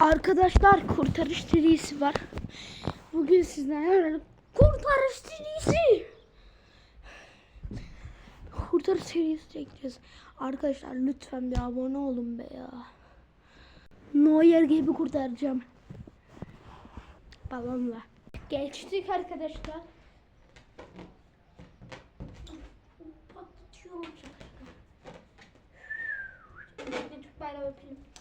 Arkadaşlar kurtarış serisi var. Bugün sizlerle kurtarış serisi. Kurtarış serisi çekeceğiz. Arkadaşlar lütfen bir abone olun be ya. Neuer gibi kurtaracağım. Babamla. Geçtik arkadaşlar. Şaka. Türk bayrağı öpelim.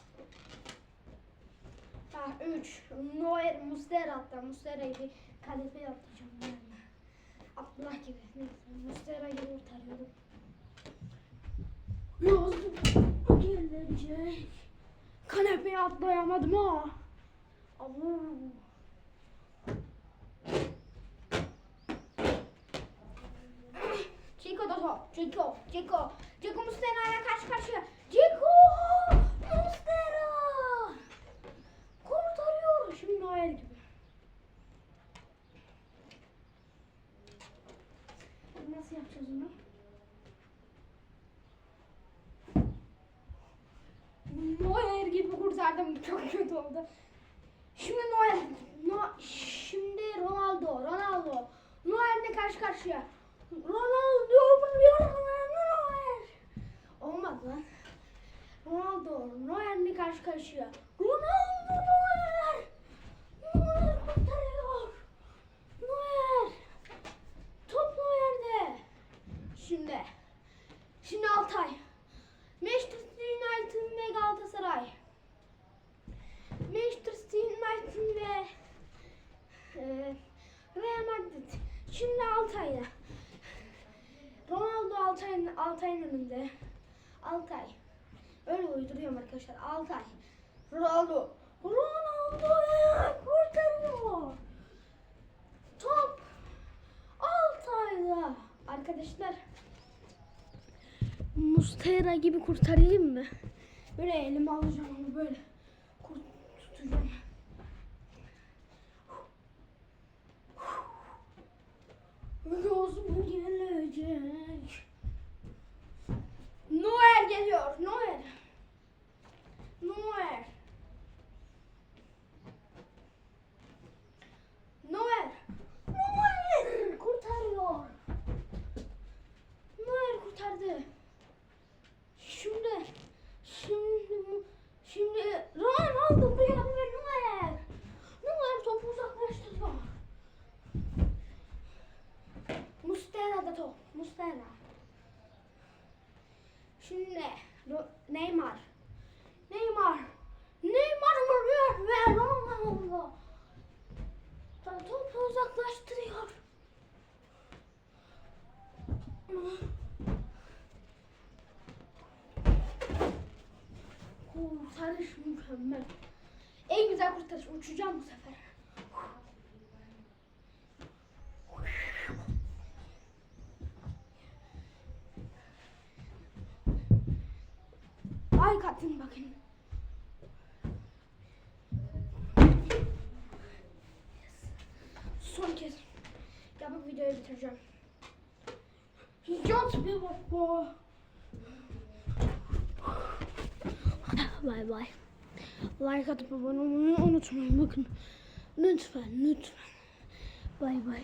Ha 3. Neuer Mustera hatta Mustera'yı bir kalefeye atacağım yani. Abdullah gibi. Neyse Mustera gibi kurtarıyorum. Yazdım. Gelecek. Kanepeye atlayamadım ha. Avu. Chico da top. Chico. Chico. Chico Mustera'ya karşı karşıya. Chico. Mustera. Kurtarıyor. Şimdi Noel gibi. Nasıl yapacağız onu? Noel gibi kurtardım. Çok kötü oldu. Şimdi Noel. No, şimdi Ronaldo. Ronaldo. Noel'le karşı karşıya. Ronaldo. Noel. Olmadı lan. Ronaldo. Noel'le karşı karşıya. Ronaldo Noel. Noel kurtarıyor. Noel. Top Noel'de. Şimdi. Şimdi Altay. Manchester United ve Galatasaray. Manchester United ve e, Real Madrid. Şimdi Altay'da. Ronaldo Altay'ın Altay'ın önünde. Altay. Öyle uyduruyorum arkadaşlar. Altay. Ronaldo. Ronaldo kurtarıyor. Top Altay'da. Arkadaşlar Mustera gibi kurtarayım mı? Böyle elime alacağım onu böyle kurt tutacağım. Yaz mı gelecek? Noel geliyor. Noel. Noel. Noel. Noel kurtarıyor. Noel kurtardı. Şimdi, şimdi, şimdi Ronaldo duyuyor ve Noel. Noel topu uzaklaştırıyor. Mustera da top. Mustera. Şimdi Neymar. Neymar. Neymar vuruyor ve Ronaldo. Topu uzaklaştırıyor. Kurtarış mükemmel. En güzel kurtarış. Uçacağım bu sefer. Katın bakın. Son kez yapıp videoyu bitireceğim. Yat bir baba. Bay bay. Like atıp abone olmayı unutmayın bakın. Lütfen lütfen. Bay bay.